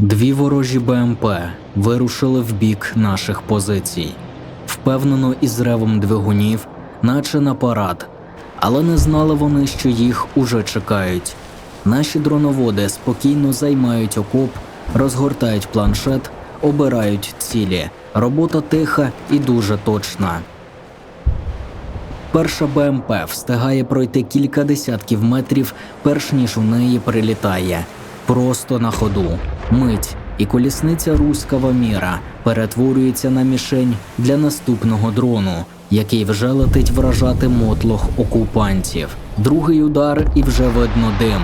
Дві ворожі БМП вирушили в бік наших позицій, впевнено із ревом двигунів, наче на парад, але не знали вони, що їх уже чекають. Наші дроноводи спокійно займають окоп, розгортають планшет, обирають цілі. Робота тиха і дуже точна. Перша БМП встигає пройти кілька десятків метрів, перш ніж у неї прилітає. Просто на ходу. Мить, і колісниця руського міра перетворюється на мішень для наступного дрону, який вже летить вражати мотлох окупантів. Другий удар і вже видно дим.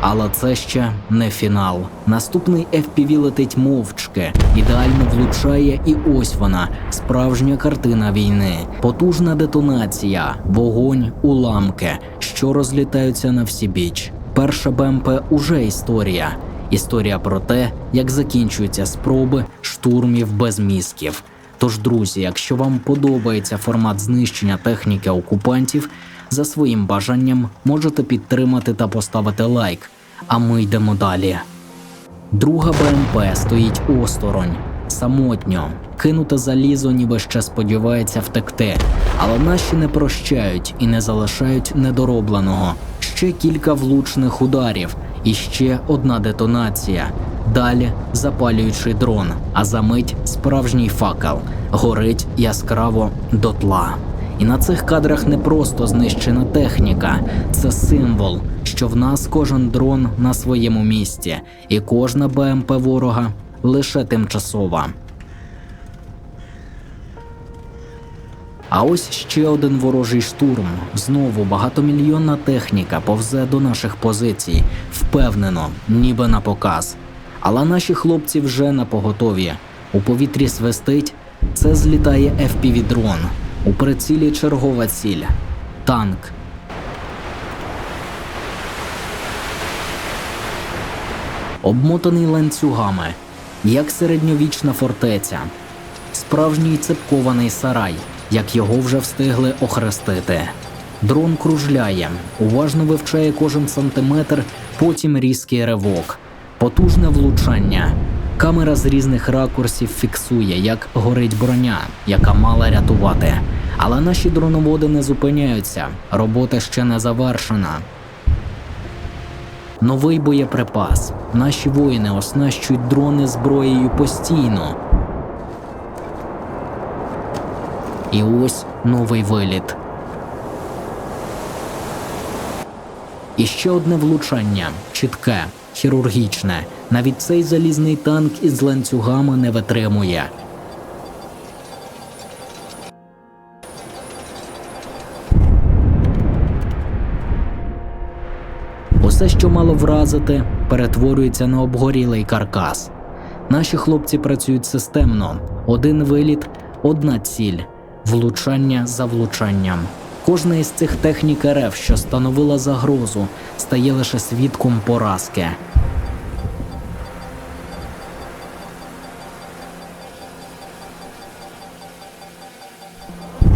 Але це ще не фінал. Наступний FPV летить мовчки, ідеально влучає, і ось вона справжня картина війни. Потужна детонація, вогонь, уламки, що розлітаються на всі біч. Перша БМП уже історія. Історія про те, як закінчуються спроби штурмів без мізків. Тож, друзі, якщо вам подобається формат знищення техніки окупантів, за своїм бажанням можете підтримати та поставити лайк. А ми йдемо далі. Друга БМП стоїть осторонь, самотньо, кинуте залізо, ніби ще сподівається втекти. Але наші не прощають і не залишають недоробленого. Ще кілька влучних ударів, і ще одна детонація. Далі запалюючий дрон, а за мить справжній факел горить яскраво дотла. І на цих кадрах не просто знищена техніка, це символ, що в нас кожен дрон на своєму місці, і кожна БМП ворога лише тимчасова. А ось ще один ворожий штурм. Знову багатомільйонна техніка повзе до наших позицій, впевнено, ніби на показ. Але наші хлопці вже на поготові. У повітрі свистить, це злітає FPV-дрон. У прицілі чергова ціль танк. Обмотаний ланцюгами, як середньовічна фортеця, справжній цепкований сарай, як його вже встигли охрестити. Дрон кружляє, уважно вивчає кожен сантиметр, потім різкий ривок, потужне влучання. Камера з різних ракурсів фіксує, як горить броня, яка мала рятувати. Але наші дроноводи не зупиняються, робота ще не завершена. Новий боєприпас. Наші воїни оснащують дрони зброєю постійно. І ось новий виліт. І ще одне влучання чітке, хірургічне. Навіть цей залізний танк із ланцюгами не витримує. Усе, що мало вразити, перетворюється на обгорілий каркас. Наші хлопці працюють системно: один виліт, одна ціль, влучання за влучанням. Кожна із цих технік РФ, що становила загрозу, стає лише свідком поразки.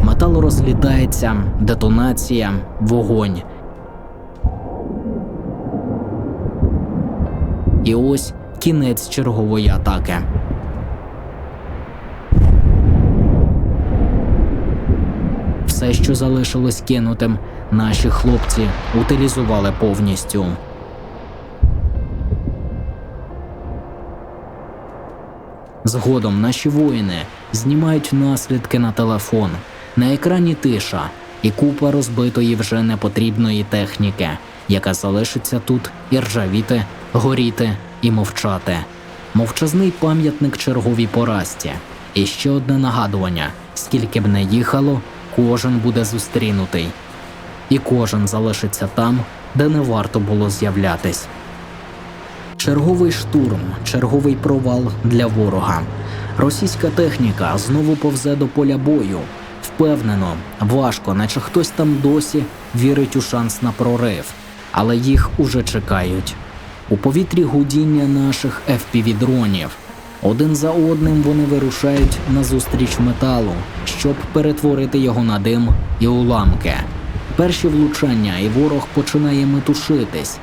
Метал розлітається, детонація, вогонь. І ось кінець чергової атаки. Все, що залишилось кинутим, наші хлопці утилізували повністю. Згодом наші воїни знімають наслідки на телефон. На екрані тиша і купа розбитої вже непотрібної техніки, яка залишиться тут і ржавіти, горіти і мовчати. Мовчазний пам'ятник черговій поразці. І ще одне нагадування: скільки б не їхало, кожен буде зустрінутий, і кожен залишиться там, де не варто було з'являтись. Черговий штурм, черговий провал для ворога. Російська техніка знову повзе до поля бою. Впевнено, важко, наче хтось там досі вірить у шанс на прорив, але їх уже чекають. У повітрі гудіння наших FPV-дронів. Один за одним вони вирушають назустріч металу, щоб перетворити його на дим і уламки. Перші влучання, і ворог починає метушитись.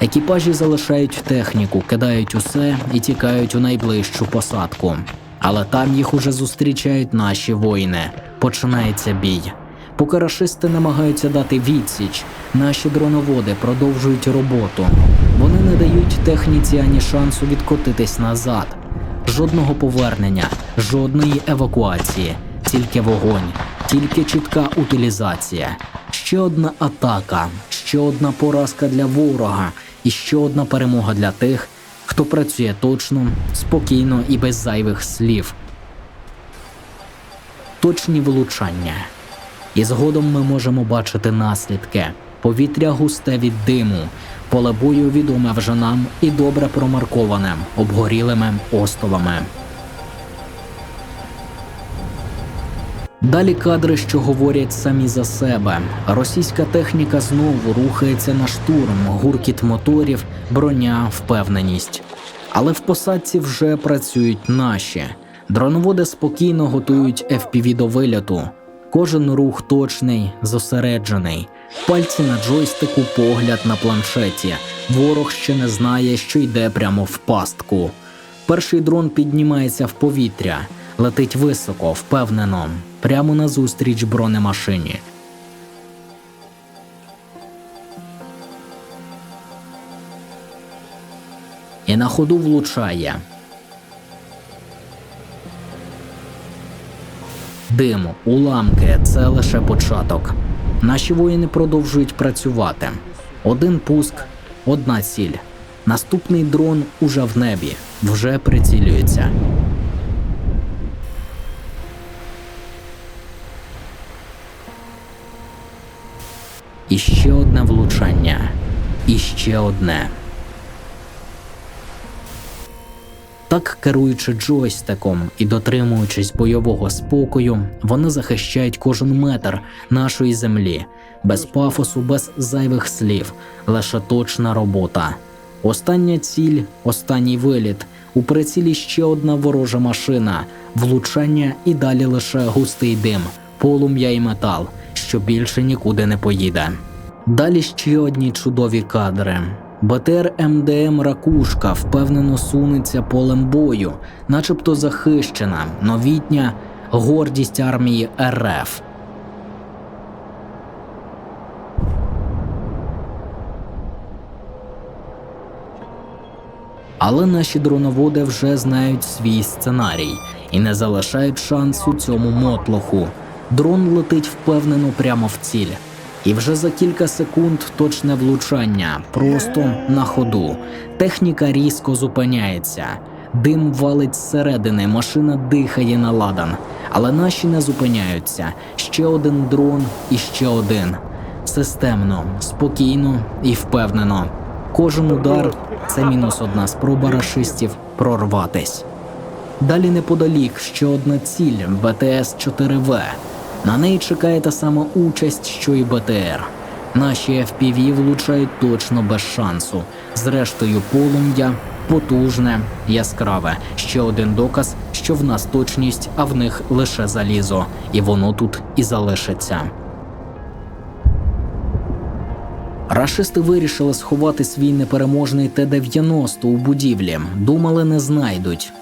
Екіпажі залишають техніку, кидають усе і тікають у найближчу посадку. Але там їх уже зустрічають наші воїни. Починається бій. Поки рашисти намагаються дати відсіч, наші дроноводи продовжують роботу. Вони не дають техніці ані шансу відкотитись назад. Жодного повернення, жодної евакуації, тільки вогонь, тільки чітка утилізація. Ще одна атака, ще одна поразка для ворога і ще одна перемога для тих, хто працює точно, спокійно і без зайвих слів. Точні влучання. І згодом ми можемо бачити наслідки. Повітря густе від диму, поле бою відоме вже нам і добре промарковане обгорілими остовами. Далі кадри, що говорять самі за себе. Російська техніка знову рухається на штурм, гуркіт моторів, броня, впевненість. Але в посадці вже працюють наші. Дроноводи спокійно готують FPV до вильоту. Кожен рух точний, зосереджений. Пальці на джойстику, погляд на планшеті. Ворог ще не знає, що йде прямо в пастку. Перший дрон піднімається в повітря, летить високо, впевнено, прямо назустріч бронемашині. І на ходу влучає. Дим, уламки це лише початок. Наші воїни продовжують працювати. Один пуск, одна ціль. Наступний дрон уже в небі, вже прицілюється. І ще одне влучання. І ще одне. Так, керуючи джойстиком і дотримуючись бойового спокою, вони захищають кожен метр нашої землі, без пафосу, без зайвих слів, лише точна робота. Остання ціль, останній виліт. У прицілі ще одна ворожа машина, влучання і далі лише густий дим, полум'я і метал, що більше нікуди не поїде. Далі ще одні чудові кадри. БТР МДМ Ракушка впевнено сунеться полем бою, начебто захищена, новітня гордість армії РФ. Але наші дроноводи вже знають свій сценарій і не залишають шансу цьому мотлоху. Дрон летить впевнено прямо в ціль. І вже за кілька секунд точне влучання, просто на ходу. Техніка різко зупиняється. Дим валить зсередини, машина дихає на ладан. Але наші не зупиняються. Ще один дрон і ще один. Системно, спокійно і впевнено. Кожен удар це мінус одна спроба рашистів прорватись. Далі неподалік ще одна ціль БТС 4В. На неї чекає та сама участь, що і БТР. Наші FPV влучають точно без шансу. Зрештою, полум'я потужне, яскраве. Ще один доказ, що в нас точність, а в них лише залізо, і воно тут і залишиться. Рашисти вирішили сховати свій непереможний Т-90 у будівлі. Думали, не знайдуть.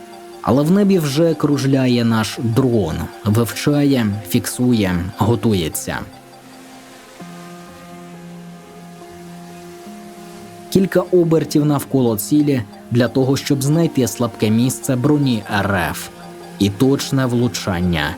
Але в небі вже кружляє наш дрон, вивчає, фіксує, готується. Кілька обертів навколо цілі для того, щоб знайти слабке місце броні РФ і точне влучання.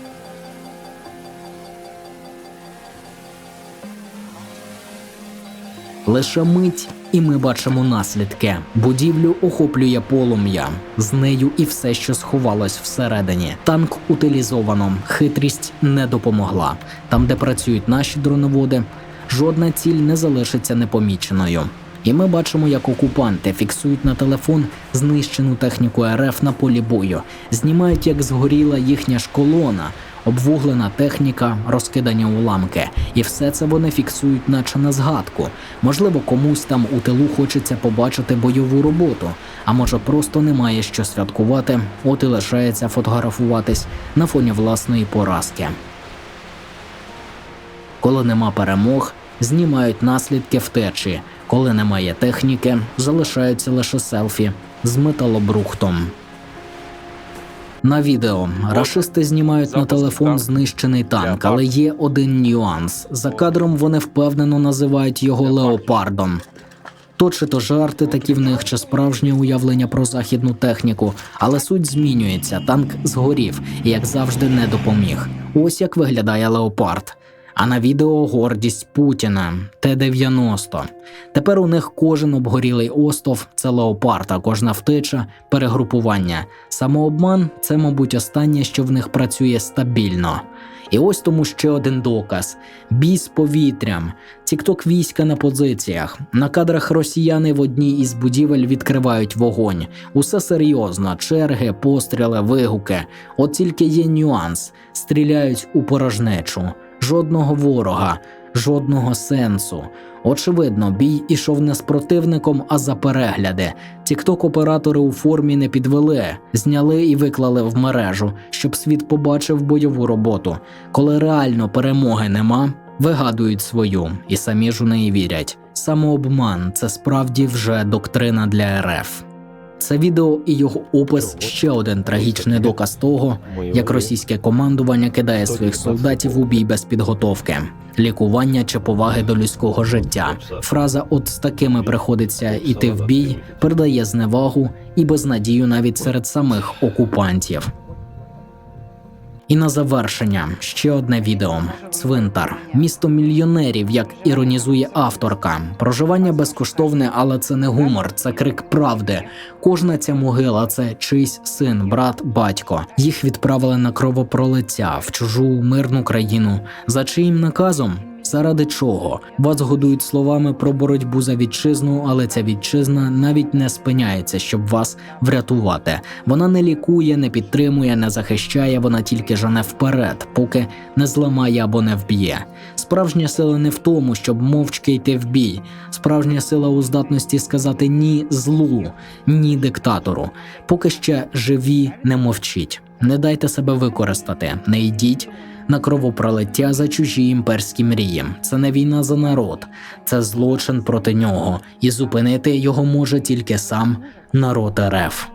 Лише мить, і ми бачимо наслідки. Будівлю охоплює полум'я. З нею і все, що сховалось всередині. Танк утилізовано, хитрість не допомогла. Там, де працюють наші дроноводи, жодна ціль не залишиться непоміченою. І ми бачимо, як окупанти фіксують на телефон знищену техніку РФ на полі бою, знімають, як згоріла їхня ж колона, обвуглена техніка, розкидані уламки, і все це вони фіксують, наче на згадку. Можливо, комусь там у тилу хочеться побачити бойову роботу, а може просто немає що святкувати, от і лишається фотографуватись на фоні власної поразки. Коли нема перемог, знімають наслідки втечі. Коли немає техніки, залишаються лише селфі з металобрухтом. На відео рашисти знімають на телефон знищений танк, але є один нюанс. За кадром вони впевнено називають його леопардом. То чи то жарти такі в них, чи справжнє уявлення про західну техніку, але суть змінюється. Танк згорів і, як завжди, не допоміг. Ось як виглядає леопард. А на відео гордість Путіна Т-90. Тепер у них кожен обгорілий остов це леопард, а кожна втеча перегрупування. Самообман це, мабуть, останнє, що в них працює стабільно. І ось тому ще один доказ: бій з повітрям, тікток війська на позиціях. На кадрах росіяни в одній із будівель відкривають вогонь. Усе серйозно, черги, постріли, вигуки. От тільки є нюанс: стріляють у порожнечу. Жодного ворога, жодного сенсу. Очевидно, бій ішов не з противником, а за перегляди. Тікток-оператори у формі не підвели, зняли і виклали в мережу, щоб світ побачив бойову роботу. Коли реально перемоги нема, вигадують свою і самі ж у неї вірять. Самообман це справді вже доктрина для РФ. Це відео і його опис ще один трагічний доказ того, як російське командування кидає своїх солдатів у бій без підготовки, лікування чи поваги до людського життя. Фраза «от з такими приходиться іти в бій передає зневагу і безнадію навіть серед самих окупантів. І на завершення ще одне відео: цвинтар, місто мільйонерів, як іронізує авторка. Проживання безкоштовне, але це не гумор, це крик правди. Кожна ця могила це чийсь син, брат, батько. Їх відправили на кровопролиття в чужу мирну країну. За чиїм наказом? Заради чого? Вас годують словами про боротьбу за вітчизну, але ця вітчизна навіть не спиняється, щоб вас врятувати. Вона не лікує, не підтримує, не захищає, вона тільки жане вперед, поки не зламає або не вб'є. Справжня сила не в тому, щоб мовчки йти в бій. Справжня сила у здатності сказати ні злу, ні диктатору. Поки ще живі, не мовчіть. Не дайте себе використати, не йдіть на кровопролиття за чужі імперські мрії. Це не війна за народ, це злочин проти нього, і зупинити його може тільки сам народ РФ.